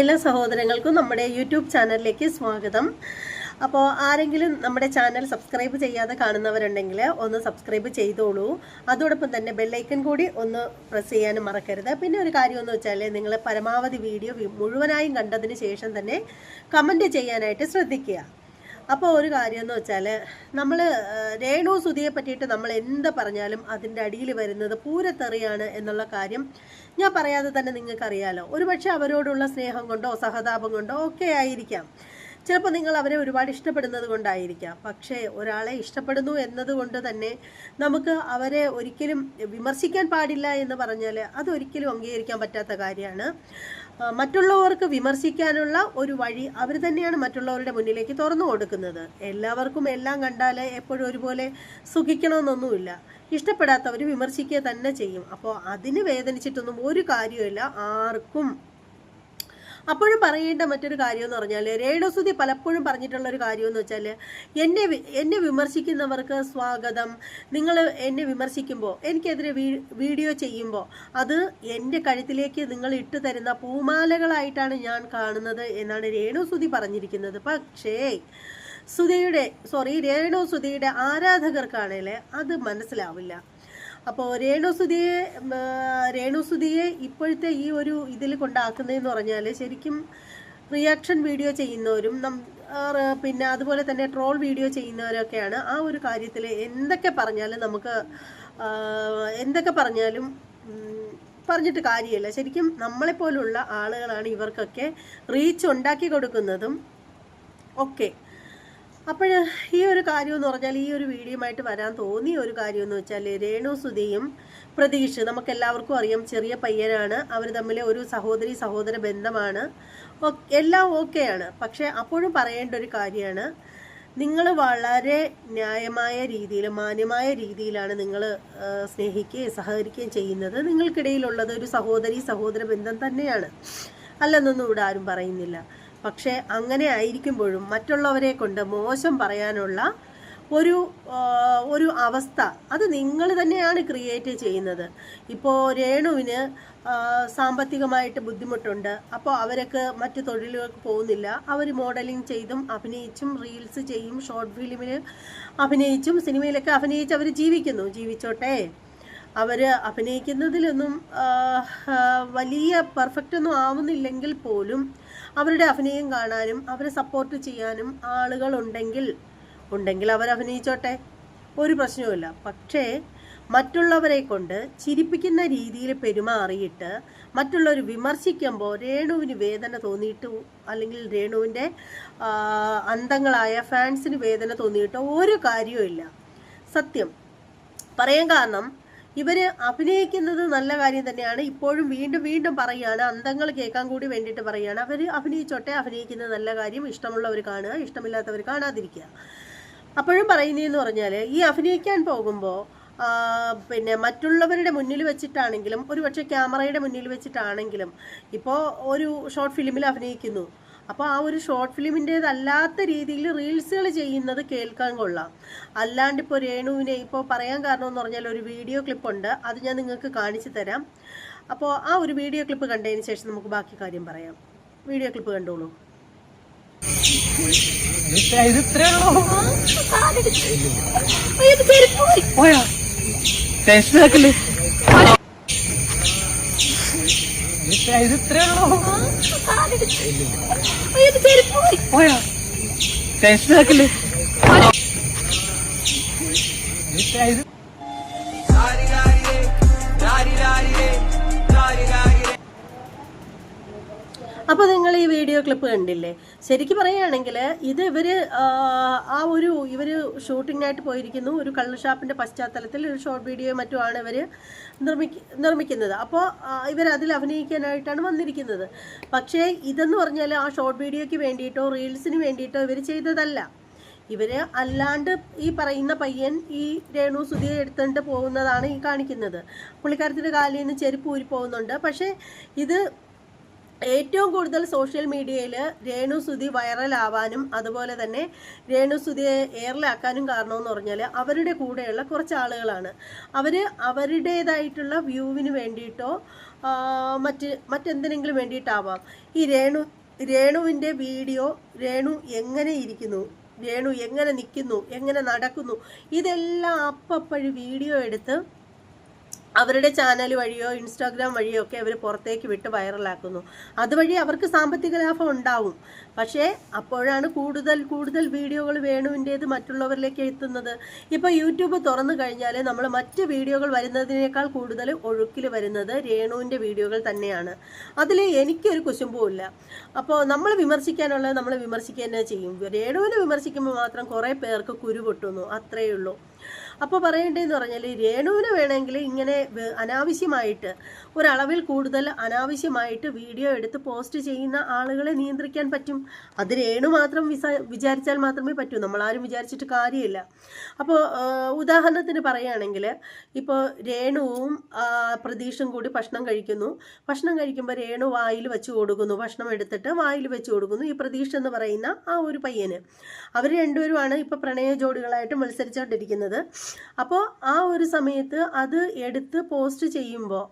എല്ലാ സഹോദരങ്ങൾക്കും നമ്മുടെ യൂട്യൂബ് ചാനലിലേക്ക് സ്വാഗതം. അപ്പോൾ ആരെങ്കിലും നമ്മുടെ ചാനൽ സബ്സ്ക്രൈബ് ചെയ്യാതെ കാണുന്നവരുണ്ടെങ്കിൽ ഒന്ന് സബ്സ്ക്രൈബ് ചെയ്തോളൂ. അതോടൊപ്പം തന്നെ ബെല്ലൈക്കൺ കൂടി ഒന്ന് പ്രസ് ചെയ്യാനും മറക്കരുത്. പിന്നെ ഒരു കാര്യം എന്ന് വെച്ചാൽ നിങ്ങൾ പരമാവധി വീഡിയോ മുഴുവനായും കണ്ടതിന് ശേഷം തന്നെ കമന്റ് ചെയ്യാനായിട്ട് ശ്രദ്ധിക്കുക. അപ്പോൾ ഒരു കാര്യം എന്ന് വെച്ചാൽ നമ്മൾ രേണു സുധിയെ പറ്റിയിട്ട് നമ്മൾ എന്ത് പറഞ്ഞാലും അതിന്റെ അടിയിൽ വരുന്നത് പൂരത്തെറിയാണ് എന്നുള്ള കാര്യം ഞാൻ പറയാതെ തന്നെ നിങ്ങൾക്കറിയാലോ. ഒരുപക്ഷെ അവരോടുള്ള സ്നേഹം കൊണ്ടോ സഹതാപം കൊണ്ടോ ഒക്കെ ആയിരിക്കാം. ചിലപ്പോൾ നിങ്ങൾ അവരെ ഒരുപാട് ഇഷ്ടപ്പെടുന്നത് കൊണ്ടായിരിക്കാം. പക്ഷേ ഒരാളെ ഇഷ്ടപ്പെടുന്നു എന്നതുകൊണ്ട് തന്നെ നമുക്ക് അവരെ ഒരിക്കലും വിമർശിക്കാൻ പാടില്ല എന്ന് പറഞ്ഞാൽ അതൊരിക്കലും അംഗീകരിക്കാൻ പറ്റാത്ത കാര്യമാണ്. മറ്റുള്ളവർക്ക് വിമർശിക്കാനുള്ള ഒരു വഴി അവർ തന്നെയാണ് മറ്റുള്ളവരുടെ മുന്നിലേക്ക് തുറന്നു കൊടുക്കുന്നത്. എല്ലാവർക്കും എല്ലാം കണ്ടാൽ എപ്പോഴും ഒരുപോലെ സുഖിക്കണമെന്നൊന്നുമില്ല. ഇഷ്ടപ്പെടാത്തവർ വിമർശിക്കുക തന്നെ ചെയ്യും. അപ്പോൾ അതിന് വേദനിച്ചിട്ടൊന്നും ഒരു കാര്യമില്ല ആർക്കും അപ്പോഴും പറയേണ്ട മറ്റൊരു കാര്യം എന്ന് പറഞ്ഞാൽ രേണുസുതി പലപ്പോഴും പറഞ്ഞിട്ടുള്ള ഒരു കാര്യം എന്ന് വെച്ചാൽ എന്നെ എന്നെ വിമർശിക്കുന്നവർക്ക് സ്വാഗതം. നിങ്ങൾ എന്നെ വിമർശിക്കുമ്പോൾ എനിക്കെതിരെ വീഡിയോ ചെയ്യുമ്പോൾ അത് എന്റെ കഴുത്തിലേക്ക് നിങ്ങൾ ഇട്ട് തരുന്ന പൂമാലകളായിട്ടാണ് ഞാൻ കാണുന്നത് എന്നാണ് രേണുസുതി പറഞ്ഞിരിക്കുന്നത്. പക്ഷേ സുധിയുടെ സോറി രേണു സുധിയുടെ ആരാധകർക്കാണേൽ അത് മനസ്സിലാവില്ല. അപ്പോൾ രേണുസുതിയെ രേണുസുതിയെ ഇപ്പോഴത്തെ ഈ ഒരു ഇതിൽ കൊണ്ടാക്കുന്നതെന്ന് പറഞ്ഞാൽ ശരിക്കും റിയാക്ഷൻ വീഡിയോ ചെയ്യുന്നവരും നം പിന്നെ അതുപോലെ തന്നെ ട്രോൾ വീഡിയോ ചെയ്യുന്നവരൊക്കെയാണ് ആ ഒരു കാര്യത്തിൽ എന്തൊക്കെ പറഞ്ഞാലും നമുക്ക് എന്തൊക്കെ പറഞ്ഞാലും പറഞ്ഞിട്ട് കാര്യമില്ല. ശരിക്കും നമ്മളെപ്പോലുള്ള ആളുകളാണ് ഇവർക്കൊക്കെ റീച്ച് ഉണ്ടാക്കി കൊടുക്കുന്നതും ഒക്കെ. അപ്പോൾ ഈ ഒരു കാര്യം എന്ന് പറഞ്ഞാൽ ഈ ഒരു വീഡിയോയുമായിട്ട് വരാൻ തോന്നിയ ഒരു കാര്യം എന്ന് വെച്ചാൽ രേണു സുധിയും പ്രതീക്ഷ നമുക്ക് എല്ലാവർക്കും അറിയാം ചെറിയ പയ്യനാണ്. അവർ തമ്മിൽ ഒരു സഹോദരി സഹോദര ബന്ധമാണ്. എല്ലാം ഓക്കെയാണ് പക്ഷേ അപ്പോഴും പറയേണ്ട ഒരു കാര്യമാണ്. നിങ്ങൾ വളരെ ന്യായമായ രീതിയിൽ മാന്യമായ രീതിയിലാണ് നിങ്ങൾ സ്നേഹിക്കുകയും സഹകരിക്കുകയും ചെയ്യുന്നത്. നിങ്ങൾക്കിടയിലുള്ളത് ഒരു സഹോദരി സഹോദര ബന്ധം തന്നെയാണ്. അല്ലെന്നൊന്നും ഇവിടെ ആരും പറയുന്നില്ല. പക്ഷേ അങ്ങനെ ആയിരിക്കുമ്പോഴും മറ്റുള്ളവരെ കൊണ്ട് മോശം പറയാനുള്ള ഒരു ഒരു അവസ്ഥ അത് നിങ്ങൾ തന്നെയാണ് ക്രിയേറ്റ് ചെയ്യുന്നത്. ഇപ്പോൾ രേണുവിന് സാമ്പത്തികമായിട്ട് ബുദ്ധിമുട്ടുണ്ട്. അപ്പോൾ അവരൊക്കെ മറ്റ് തൊഴിലുകൾക്ക് പോകുന്നില്ല. അവർ മോഡലിംഗ് ചെയ്തും അഭിനയിച്ചും റീൽസ് ചെയ്യും ഷോർട്ട് ഫിലിമിൽ അഭിനയിച്ചും സിനിമയിലൊക്കെ അഭിനയിച്ച് അവർ ജീവിക്കുന്നു. ജീവിച്ചോട്ടെ. അവർ അഭിനയിക്കുന്നതിലൊന്നും വലിയ പെർഫെക്റ്റ് ഒന്നും ആവുന്നില്ലെങ്കിൽ പോലും അവരുടെ അഭിനയം കാണാനും അവരെ സപ്പോർട്ട് ചെയ്യാനും ആളുകൾ ഉണ്ടെങ്കിൽ ഉണ്ടെങ്കിൽ അവർ അഭിനയിച്ചോട്ടെ. ഒരു പ്രശ്നവുമില്ല. പക്ഷേ മറ്റുള്ളവരെ കൊണ്ട് ചിരിപ്പിക്കുന്ന രീതിയിൽ പെരുമാറിയിട്ട് മറ്റുള്ളവർ വിമർശിക്കുമ്പോൾ രേണുവിന് വേദന തോന്നിയിട്ട് അല്ലെങ്കിൽ രേണുവിന്റെ അന്തങ്ങളായ ഫാൻസിന് വേദന തോന്നിയിട്ട് ഒരു കാര്യവുമില്ല. സത്യം. പറയാൻ കാരണം ഇവർ അഭിനയിക്കുന്നത് നല്ല കാര്യം തന്നെയാണ്. ഇപ്പോഴും വീണ്ടും വീണ്ടും പറയുകയാണ് അന്തങ്ങൾ കേൾക്കാൻ കൂടി വേണ്ടിയിട്ട് പറയുകയാണ് അവർ അഭിനയിച്ചോട്ടെ അഭിനയിക്കുന്നത് നല്ല കാര്യം ഇഷ്ടമുള്ളവർ കാണുക ഇഷ്ടമില്ലാത്തവർ കാണാതിരിക്കുക. അപ്പോഴും പറയുന്നതെന്ന് പറഞ്ഞാൽ ഈ അഭിനയിക്കാൻ പോകുമ്പോൾ പിന്നെ മറ്റുള്ളവരുടെ മുന്നിൽ വെച്ചിട്ടാണെങ്കിലും ഒരുപക്ഷെ ക്യാമറയുടെ മുന്നിൽ വെച്ചിട്ടാണെങ്കിലും ഇപ്പോൾ ഒരു ഷോർട്ട് ഫിലിമിൽ അഭിനയിക്കുന്നു. അപ്പോൾ ആ ഒരു ഷോർട്ട് ഫിലിമിന്റേതല്ലാത്ത രീതിയിൽ റീൽസുകൾ ചെയ്യുന്നത് കേൾക്കാൻ കൊള്ളാം അല്ലാണ്ട് ഇപ്പോൾ രേണുവിനെ ഇപ്പോൾ പറയാൻ കാരണം എന്ന് പറഞ്ഞാൽ ഒരു വീഡിയോ ക്ലിപ്പ് ഉണ്ട് അത് ഞാൻ നിങ്ങൾക്ക് കാണിച്ചു തരാം അപ്പോൾ ആ ഒരു വീഡിയോ ക്ലിപ്പ് കണ്ടതിന് ശേഷം നമുക്ക് ബാക്കി കാര്യം പറയാം വീഡിയോ ക്ലിപ്പ് കണ്ടോളൂ ഇത് ഇത് ഇത് ഇത് ഇത്രേ ഉള്ളൂ. പോയാ? ആക്കൽ ഇത് അപ്പോൾ നിങ്ങൾ ഈ വീഡിയോ ക്ലിപ്പ് കണ്ടില്ലേ? ശരിക്കും പറയുകയാണെങ്കിൽ ഇത് ഇവർ ആ ഒരു ഇവർ ഷൂട്ടിങ്ങിനായിട്ട് പോയിരിക്കുന്നു. ഒരു കള്ള് ഷാപ്പിന്റെ പശ്ചാത്തലത്തിൽ ഒരു ഷോർട്ട് വീഡിയോ മറ്റുമാണ് ഇവർ നിർമ്മിക്ക നിർമ്മിക്കുന്നത്. അപ്പോൾ ഇവർ അതിൽ അഭിനയിക്കാനായിട്ടാണ് വന്നിരിക്കുന്നത്. പക്ഷേ ഇതെന്ന് പറഞ്ഞാൽ ആ ഷോർട്ട് വീഡിയോയ്ക്ക് വേണ്ടിയിട്ടോ റീൽസിന് വേണ്ടിയിട്ടോ ഇവർ ചെയ്തതല്ല. ഇവർ അല്ലാണ്ട് ഈ പറയുന്ന പയ്യൻ ഈ രേണു സുധിയെ എടുത്തുകൊണ്ട് പോകുന്നതാണ് ഈ കാണിക്കുന്നത്. പുള്ളിക്കാരത്തിന്റെ കാലിൽ നിന്ന് ചെരുപ്പ് ഊരി പോകുന്നുണ്ട് പക്ഷേ ഇത് ഏറ്റവും കൂടുതൽ സോഷ്യൽ മീഡിയയിൽ രേണു സുധി വൈറലാവാനും അതുപോലെ തന്നെ രേണു സുധിയെ എയറിലാക്കാനും കാരണമെന്ന് പറഞ്ഞാൽ അവരുടെ കൂടെയുള്ള കുറച്ച് ആളുകളാണ്. അവർ അവരുടേതായിട്ടുള്ള വ്യൂവിന് വേണ്ടിയിട്ടോ മറ്റ് മറ്റെന്തിനെങ്കിലും വേണ്ടിയിട്ടാവാം. ഈ രേണു രേണുവിന്റെ വീഡിയോ രേണു എങ്ങനെ ഇരിക്കുന്നു രേണു എങ്ങനെ നിൽക്കുന്നു എങ്ങനെ നടക്കുന്നു ഇതെല്ലാം അപ്പപ്പോഴും വീഡിയോ എടുത്ത് അവരുടെ ചാനൽ വഴിയോ ഇൻസ്റ്റാഗ്രാം വഴിയോ ഒക്കെ അവർ പുറത്തേക്ക് വിട്ട് വൈറലാക്കുന്നു അതുവഴി അവർക്ക് സാമ്പത്തിക ലാഭം ഉണ്ടാവും. പക്ഷേ അപ്പോഴാണ് കൂടുതൽ കൂടുതൽ വീഡിയോകൾ വേണുവിന്റേത് മറ്റുള്ളവരിലേക്ക് എത്തുന്നത്. ഇപ്പോൾ യൂട്യൂബ് തുറന്നു കഴിഞ്ഞാൽ നമ്മൾ മറ്റ് വീഡിയോകൾ വരുന്നതിനേക്കാൾ കൂടുതൽ ഒഴുക്കിൽ വരുന്നത് രേണുവിന്റെ വീഡിയോകൾ തന്നെയാണ്. അതിൽ എനിക്കൊരു കുശുമ്പുമില്ല അപ്പോൾ നമ്മൾ വിമർശിക്കാനുള്ളത് നമ്മൾ വിമർശിക്കുക തന്നെ ചെയ്യും. രേണുവിനെ വിമർശിക്കുമ്പോൾ മാത്രം കുറേ പേർക്ക് കുരു പൊട്ടുന്നു. അത്രയേ ഉള്ളൂ. അപ്പോൾ പറയേണ്ടതെന്ന് പറഞ്ഞാൽ രേണുവിന് വേണമെങ്കിൽ ഇങ്ങനെ അനാവശ്യമായിട്ട് ഒരളവിൽ കൂടുതൽ അനാവശ്യമായിട്ട് വീഡിയോ എടുത്ത് പോസ്റ്റ് ചെയ്യുന്ന ആളുകളെ നിയന്ത്രിക്കാൻ പറ്റും. അത് രേണു മാത്രം വിചാരിച്ചാൽ മാത്രമേ പറ്റൂ. നമ്മളാരും വിചാരിച്ചിട്ട് കാര്യമില്ല. അപ്പോൾ ഉദാഹരണത്തിന് പറയുകയാണെങ്കിൽ ഇപ്പോൾ രേണുവും പ്രതീക്ഷും കൂടി ഭക്ഷണം കഴിക്കുന്നു. ഭക്ഷണം കഴിക്കുമ്പോൾ രേണു വായിൽ വെച്ച് കൊടുക്കുന്നു. ഭക്ഷണം എടുത്തിട്ട് വായിൽ വെച്ച് കൊടുക്കുന്നു. ഈ പ്രതീക്ഷ എന്ന് പറയുന്ന ആ ഒരു പയ്യന്. അവർ രണ്ടുപേരുമാണ് ഇപ്പോൾ പ്രണയ ജോഡികളായിട്ട് മത്സരിച്ചുകൊണ്ടിരിക്കുന്നത് അപ്പോൾ ആ ഒരു സമയത്ത് അത് എടുത്ത് പോസ്റ്റ് ചെയ്യുമ്പോൾ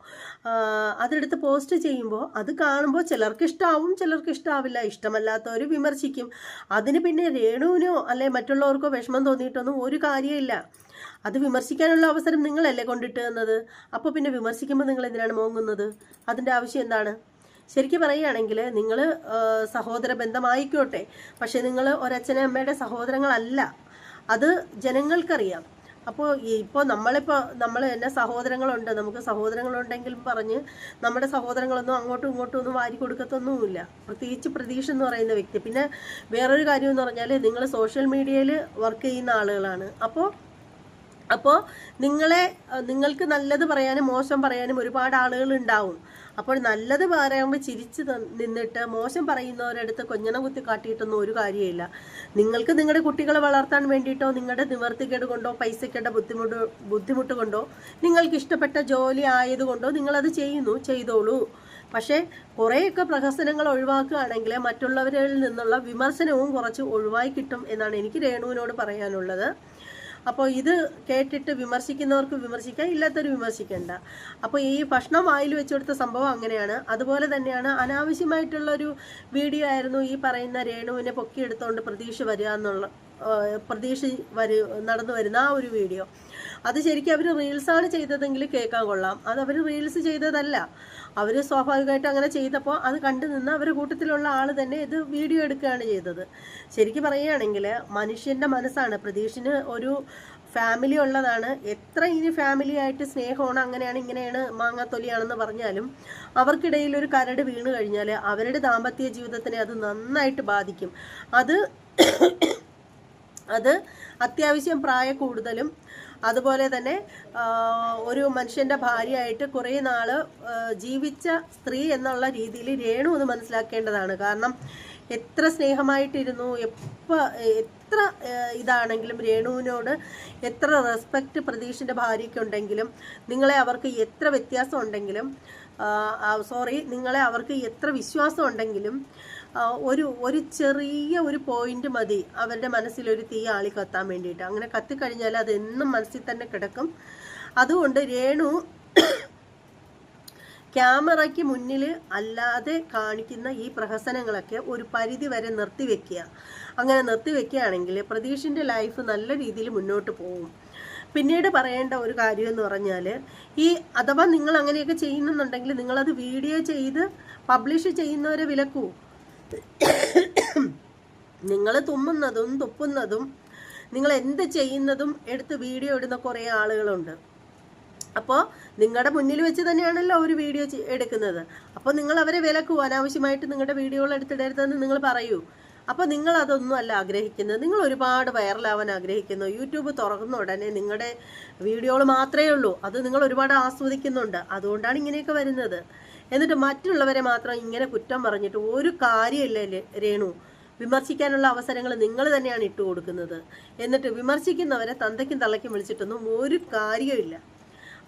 അതെടുത്ത് പോസ്റ്റ് ചെയ്യുമ്പോൾ അത് കാണുമ്പോൾ ചിലർക്ക് ഇഷ്ടമാവും ചിലർക്ക് ഇഷ്ടാവില്ല ഇഷ്ടമല്ലാത്തവർ വിമർശിക്കും. അതിന് പിന്നെ രേണുവിനോ അല്ലെ മറ്റുള്ളവർക്കോ വിഷമം തോന്നിയിട്ടൊന്നും ഒരു കാര്യമില്ല. അത് വിമർശിക്കാനുള്ള അവസരം നിങ്ങളല്ലേ കൊണ്ടിട്ട് തന്നത്? അപ്പോൾ പിന്നെ വിമർശിക്കുമ്പോൾ നിങ്ങൾ എന്തിനാണ് മോങ്ങുന്നത്? അതിന്റെ ആവശ്യം എന്താണ്? ശരിക്കും പറയുകയാണെങ്കിൽ നിങ്ങൾ സഹോദര ബന്ധമായിക്കോട്ടെ. പക്ഷേ നിങ്ങൾ ഒരച്ഛനും അമ്മയുടെ സഹോദരങ്ങളല്ല. അത് ജനങ്ങൾക്കറിയാം. അപ്പോൾ ഇപ്പോൾ നമ്മളിപ്പോൾ നമ്മൾ തന്നെ സഹോദരങ്ങളുണ്ട്. നമുക്ക് സഹോദരങ്ങളുണ്ടെങ്കിൽ പറഞ്ഞ് നമ്മുടെ സഹോദരങ്ങളൊന്നും അങ്ങോട്ടും ഇങ്ങോട്ടും ഒന്നും വാരി കൊടുക്കത്തൊന്നുമില്ല. പ്രത്യേകിച്ച് പ്രതീക്ഷ എന്ന് പറയുന്ന വ്യക്തി. പിന്നെ വേറൊരു കാര്യം എന്ന് പറഞ്ഞാൽ നിങ്ങൾ സോഷ്യൽ മീഡിയയിൽ വർക്ക് ചെയ്യുന്ന ആളുകളാണ്. അപ്പോൾ അപ്പോൾ നിങ്ങളെ നിങ്ങൾക്ക് നല്ലത് പറയാനും മോശം പറയാനും ഒരുപാട് ആളുകൾ ഉണ്ടാവും അപ്പോൾ നല്ലത് പറയുമ്പോൾ ചിരിച്ച് നിന്നിട്ട് മോശം പറയുന്നവരടുത്ത് കൊഞ്ഞണം കുത്തി കാട്ടിയിട്ടൊന്നും ഒരു കാര്യമില്ല നിങ്ങൾക്ക് നിങ്ങളുടെ കുട്ടികളെ വളർത്താൻ വേണ്ടിയിട്ടോ നിങ്ങളുടെ നിവർത്തിക്കേട് കൊണ്ടോ പൈസക്കേട്ട ബുദ്ധിമുട്ട് ബുദ്ധിമുട്ട് കൊണ്ടോ നിങ്ങൾക്ക് ഇഷ്ടപ്പെട്ട ജോലി ആയതുകൊണ്ടോ നിങ്ങളത് ചെയ്യുന്നു ചെയ്തോളൂ. പക്ഷേ കുറേയൊക്കെ പ്രഹസനങ്ങൾ ഒഴിവാക്കുകയാണെങ്കിൽ മറ്റുള്ളവരിൽ നിന്നുള്ള വിമർശനവും കുറച്ച് ഒഴിവായി കിട്ടും എന്നാണ് എനിക്ക് രേണുവിനോട് പറയാനുള്ളത്. അപ്പോൾ ഇത് കേട്ടിട്ട് വിമർശിക്കുന്നവർക്ക് വിമർശിക്കാം ഇല്ലാത്തവർ വിമർശിക്കേണ്ട. അപ്പോൾ ഈ ഭക്ഷണം വായിൽ വെച്ചു കൊടുത്ത സംഭവം അങ്ങനെയാണ്. അതുപോലെ തന്നെയാണ് അനാവശ്യമായിട്ടുള്ളൊരു വീഡിയോ ആയിരുന്നു ഈ പറയുന്ന രേണുവിനെ പൊക്കിയെടുത്തുകൊണ്ട് പ്രതീക്ഷ വരിക എന്നുള്ള പ്രതീക്ഷ വരു നടന്നു വരുന്ന ആ ഒരു വീഡിയോ. അത് ശരിക്കും അവർ റീൽസാണ് ചെയ്തതെങ്കിൽ കേൾക്കാൻ കൊള്ളാം. അത് അവർ റീൽസ് ചെയ്തതല്ല. അവർ സ്വാഭാവികമായിട്ട് അങ്ങനെ ചെയ്തപ്പോൾ അത് കണ്ടു നിന്ന് അവരുടെ കൂട്ടത്തിലുള്ള ആൾ തന്നെ ഇത് വീഡിയോ എടുക്കുകയാണ് ചെയ്തത്. ശരിക്കും പറയുകയാണെങ്കിൽ മനുഷ്യന്റെ മനസ്സാണ്. പ്രതീക്ഷിന് ഒരു ഫാമിലി ഉള്ളതാണ്. എത്ര ഇനി ഫാമിലി ആയിട്ട് സ്നേഹമാണ് അങ്ങനെയാണ് ഇങ്ങനെയാണ് മാങ്ങാത്തൊലിയാണെന്ന് പറഞ്ഞാലും അവർക്കിടയിൽ ഒരു കരട് വീണ് കഴിഞ്ഞാൽ അവരുടെ ദാമ്പത്യ ജീവിതത്തിനെ അത് നന്നായിട്ട് ബാധിക്കും. അത് അത് അത്യാവശ്യം പ്രായ കൂടുതലും അതുപോലെ തന്നെ ഒരു മനുഷ്യന്റെ ഭാര്യയായിട്ട് കുറേ നാൾ ജീവിച്ച സ്ത്രീ എന്നുള്ള രീതിയിൽ രേണു എന്ന് മനസ്സിലാക്കേണ്ടതാണ്. കാരണം എത്ര സ്നേഹമായിട്ടിരുന്നു എപ്പോൾ എത്ര ഇതാണെങ്കിലും രേണുവിനോട് എത്ര റെസ്പെക്റ്റ് പ്രതീഷിന്റെ ഭാര്യയ്ക്കുണ്ടെങ്കിലും നിങ്ങളെ അവർക്ക് എത്ര വ്യത്യാസം ഉണ്ടെങ്കിലും സോറി നിങ്ങളെ അവർക്ക് എത്ര വിശ്വാസം ഉണ്ടെങ്കിലും ഒരു ഒരു ചെറിയ ഒരു പോയിന്റ് മതി. അവരുടെ മനസ്സിൽ ഒരു തീ ആളി കത്താൻ വേണ്ടിയിട്ട്. അങ്ങനെ കത്തിക്കഴിഞ്ഞാൽ അത് എന്നും മനസ്സിൽ തന്നെ കിടക്കും. അതുകൊണ്ട് രേണു ക്യാമറയ്ക്ക് മുന്നിൽ അല്ലാതെ കാണിക്കുന്ന ഈ പ്രഹസനങ്ങളൊക്കെ ഒരു പരിധി വരെ നിർത്തിവെക്കുക അങ്ങനെ നിർത്തിവെക്കുകയാണെങ്കിൽ പ്രതീഷിന്റെ ലൈഫ് നല്ല രീതിയിൽ മുന്നോട്ട് പോകും. പിന്നീട് പറയേണ്ട ഒരു കാര്യം എന്ന് പറഞ്ഞാൽ ഈ അഥവാ നിങ്ങൾ അങ്ങനെയൊക്കെ ചെയ്യുന്നുണ്ടെങ്കിൽ നിങ്ങളത് വീഡിയോ ചെയ്ത് പബ്ലിഷ് ചെയ്യുന്നവരെ വിലക്കൂ. നിങ്ങൾ തുമ്മുന്നതും തുപ്പുന്നതും നിങ്ങൾ എന്ത് ചെയ്യുന്നതും എടുത്ത് വീഡിയോ ഇടുന്ന കുറേ ആളുകളുണ്ട്. അപ്പോൾ നിങ്ങളുടെ മുന്നിൽ വെച്ച് തന്നെയാണല്ലോ ഒരു വീഡിയോ എടുക്കുന്നത്. അപ്പോൾ നിങ്ങൾ അവരെ വിലക്കൂ. അനാവശ്യമായിട്ട് നിങ്ങളുടെ വീഡിയോകൾ എടുത്തിടരുതെന്ന് നിങ്ങൾ പറയൂ. അപ്പോൾ നിങ്ങൾ അതൊന്നും അല്ല ആഗ്രഹിക്കുന്നത്. നിങ്ങൾ ഒരുപാട് വൈറലാവാൻ ആഗ്രഹിക്കുന്നു. യൂട്യൂബ് തുറക്കുന്ന ഉടനെ നിങ്ങളുടെ വീഡിയോകൾ മാത്രമേ ഉള്ളൂ. അത് നിങ്ങൾ ഒരുപാട് ആസ്വദിക്കുന്നുണ്ട്. അതുകൊണ്ടാണ് ഇങ്ങനെയൊക്കെ വരുന്നത്. എന്നിട്ട് മറ്റുള്ളവരെ മാത്രം ഇങ്ങനെ കുറ്റം പറഞ്ഞിട്ട് ഒരു കാര്യമില്ല രേണു. വിമർശിക്കാനുള്ള അവസരങ്ങൾ നിങ്ങൾ തന്നെയാണ് ഇട്ടു കൊടുക്കുന്നത്. എന്നിട്ട് വിമർശിക്കുന്നവരെ തന്തയ്ക്കും തള്ളയ്ക്കും വിളിച്ചിട്ടൊന്നും ഒരു കാര്യമില്ല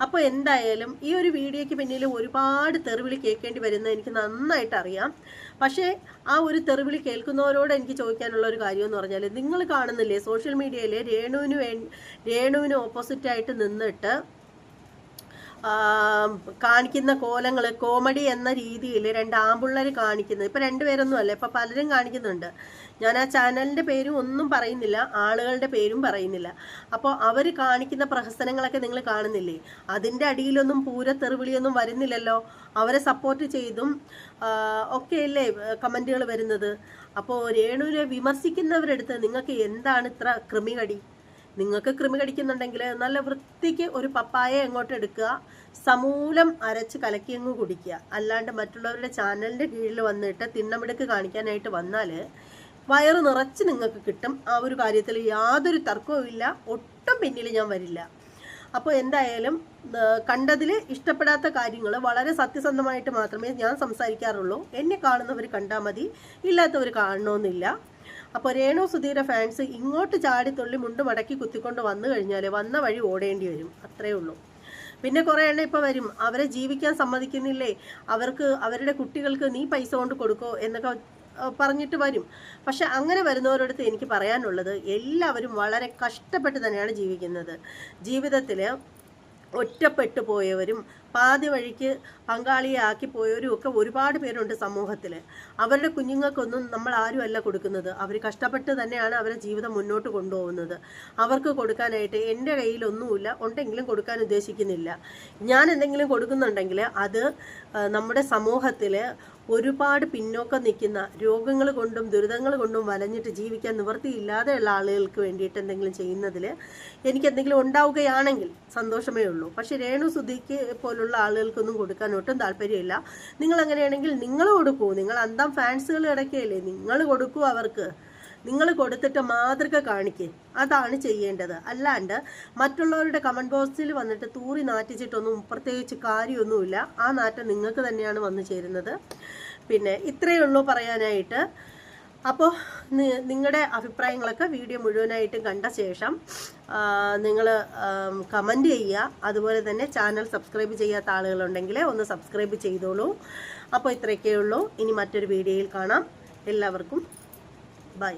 അപ്പോൾ എന്തായാലും ഈ ഒരു വീഡിയോയ്ക്ക് പിന്നിൽ ഒരുപാട് തെറിവിളി കേൾക്കേണ്ടി വരുന്നത് എനിക്ക് നന്നായിട്ട് അറിയാം. പക്ഷേ ആ ഒരു തെറിവിളി കേൾക്കുന്നവരോട് എനിക്ക് ചോദിക്കാനുള്ള ഒരു കാര്യം എന്ന് പറഞ്ഞാൽ നിങ്ങൾ കാണുന്നില്ലേ സോഷ്യൽ മീഡിയയിൽ രേണുവിന് വേ രേണുവിന് ഓപ്പോസിറ്റായിട്ട് നിന്നിട്ട് കാണിക്കുന്ന കോലങ്ങൾ കോമഡി എന്ന രീതിയിൽ രണ്ട് ആമ്പിള്ളേർ കാണിക്കുന്നത്. ഇപ്പം രണ്ടുപേരൊന്നും അല്ല ഇപ്പം പലരും കാണിക്കുന്നുണ്ട്. ഞാൻ ആ ചാനലിന്റെ പേരും ഒന്നും പറയുന്നില്ല ആളുകളുടെ പേരും പറയുന്നില്ല. അപ്പോൾ അവർ കാണിക്കുന്ന പ്രഹസനങ്ങളൊക്കെ നിങ്ങൾ കാണുന്നില്ലേ? അതിന്റെ അടിയിലൊന്നും പൂര തെറിവിളിയൊന്നും വരുന്നില്ലല്ലോ? അവരെ സപ്പോർട്ട് ചെയ്തും ഒക്കെ അല്ലേ കമന്റുകൾ വരുന്നത്? അപ്പോൾ രേണുവിനെ വിമർശിക്കുന്നവരെടുത്ത് നിങ്ങൾക്ക് എന്താണ് ഇത്ര കൃമികടി? നിങ്ങൾക്ക് കൃമി കടിക്കുന്നുണ്ടെങ്കിൽ നല്ല വൃത്തിക്ക് ഒരു പപ്പായ എങ്ങോട്ട് എടുക്കുക? സമൂലം അരച്ച് കലക്കി അങ്ങ് കുടിക്കുക. അല്ലാണ്ട് മറ്റുള്ളവരുടെ ചാനലിന്റെ കീഴിൽ വന്നിട്ട് തിണ്ണമിടുക്ക് കാണിക്കാനായിട്ട് വന്നാൽ വയറ് നിറച്ച് നിങ്ങൾക്ക് കിട്ടും. ആ ഒരു കാര്യത്തിൽ യാതൊരു തർക്കവും ഇല്ല. ഒട്ടും പിന്നിൽ ഞാൻ വരില്ല. അപ്പോൾ എന്തായാലും കണ്ടതിൽ ഇഷ്ടപ്പെടാത്ത കാര്യങ്ങൾ വളരെ സത്യസന്ധമായിട്ട് മാത്രമേ ഞാൻ സംസാരിക്കാറുള്ളൂ. എന്നെ കാണുന്നവർ കണ്ടാൽ മതി. ഇല്ലാത്തവർ കാണണമെന്നില്ല. അപ്പോൾ രേണു സുധീര ഫാൻസ് ഇങ്ങോട്ട് ചാടി തുള്ളി മുണ്ട് മടക്കി കുത്തിക്കൊണ്ട് വന്നു കഴിഞ്ഞാൽ വന്ന വഴി ഓടേണ്ടി വരും. അത്രയേ ഉള്ളൂ. പിന്നെ കുറേ എണ്ണം ഇപ്പോൾ വരും. അവരെ ജീവിക്കാൻ സമ്മതിക്കുന്നില്ലേ? അവർക്ക് അവരുടെ കുട്ടികൾക്ക് നീ പൈസ കൊണ്ട് കൊടുക്കോ എന്നൊക്കെ പറഞ്ഞിട്ട് വരും. പക്ഷെ അങ്ങനെ വരുന്നവരടുത്ത് എനിക്ക് പറയാനുള്ളത് എല്ലാവരും വളരെ കഷ്ടപ്പെട്ട് തന്നെയാണ് ജീവിക്കുന്നത്. ജീവിതത്തിൽ ഒറ്റപ്പെട്ടു പോയവരും പാതി വഴിക്ക് പങ്കാളിയാക്കി പോയവരും ഒക്കെ ഒരുപാട് പേരുണ്ട് സമൂഹത്തിൽ അവരുടെ കുഞ്ഞുങ്ങൾക്കൊന്നും നമ്മൾ ആരുമല്ല കൊടുക്കുന്നത്. അവർ കഷ്ടപ്പെട്ട് തന്നെയാണ് അവരുടെ ജീവിതം മുന്നോട്ട് കൊണ്ടുപോകുന്നത്. അവർക്ക് കൊടുക്കാനായിട്ട് എന്റെ കയ്യിലൊന്നുമില്ല. ഉണ്ടെങ്കിലും കൊടുക്കാൻ ഉദ്ദേശിക്കുന്നില്ല. ഞാൻ എന്തെങ്കിലും കൊടുക്കുന്നുണ്ടെങ്കിൽ അത് നമ്മുടെ സമൂഹത്തിൽ ഒരുപാട് പിന്നോക്കം നിൽക്കുന്ന രോഗങ്ങൾ കൊണ്ടും ദുരിതങ്ങൾ കൊണ്ടും വലഞ്ഞിട്ട് ജീവിക്കാൻ നിവൃത്തിയില്ലാതെയുള്ള ആളുകൾക്ക് വേണ്ടിയിട്ട് എന്തെങ്കിലും ചെയ്യുന്നതിൽ എനിക്ക് എന്തെങ്കിലും ഉണ്ടാവുകയാണെങ്കിൽ സന്തോഷമേ ഉള്ളൂ. പക്ഷേ രേണു സുധിക്ക് പോലുള്ള ആളുകൾക്കൊന്നും കൊടുക്കാൻ ഒട്ടും താല്പര്യമില്ല. നിങ്ങൾ അങ്ങനെയാണെങ്കിൽ നിങ്ങൾ കൊടുക്കൂ നിങ്ങൾ അന്തം ഫാൻസുകൾ കിടക്കുകയല്ലേ നിങ്ങൾ കൊടുക്കൂ അവർക്ക്. നിങ്ങൾ കൊടുത്തിട്ട് മാതൃക കാണിക്കുക അതാണ് ചെയ്യേണ്ടത്. അല്ലാണ്ട് മറ്റുള്ളവരുടെ കമന്റ് ബോക്സിൽ വന്നിട്ട് തൂറി നാറ്റിച്ചിട്ടൊന്നും പ്രത്യേകിച്ച് കാര്യമൊന്നുമില്ല. ആ നാറ്റം നിങ്ങൾക്ക് തന്നെയാണ് വന്നു ചേരുന്നത്. പിന്നെ ഇത്രയേ ഉള്ളൂ പറയാനായിട്ട്. അപ്പോൾ നിങ്ങളുടെ അഭിപ്രായങ്ങളൊക്കെ വീഡിയോ മുഴുവനായിട്ടും കണ്ട ശേഷം നിങ്ങൾ കമന്റ് ചെയ്യുക. അതുപോലെ തന്നെ ചാനൽ സബ്സ്ക്രൈബ് ചെയ്യാത്ത ആളുകളുണ്ടെങ്കിൽ ഒന്ന് സബ്സ്ക്രൈബ് ചെയ്തോളൂ. അപ്പോൾ ഇത്രയൊക്കെ ഉള്ളൂ. ഇനി മറ്റൊരു വീഡിയോയിൽ കാണാം. എല്ലാവർക്കും ബൈ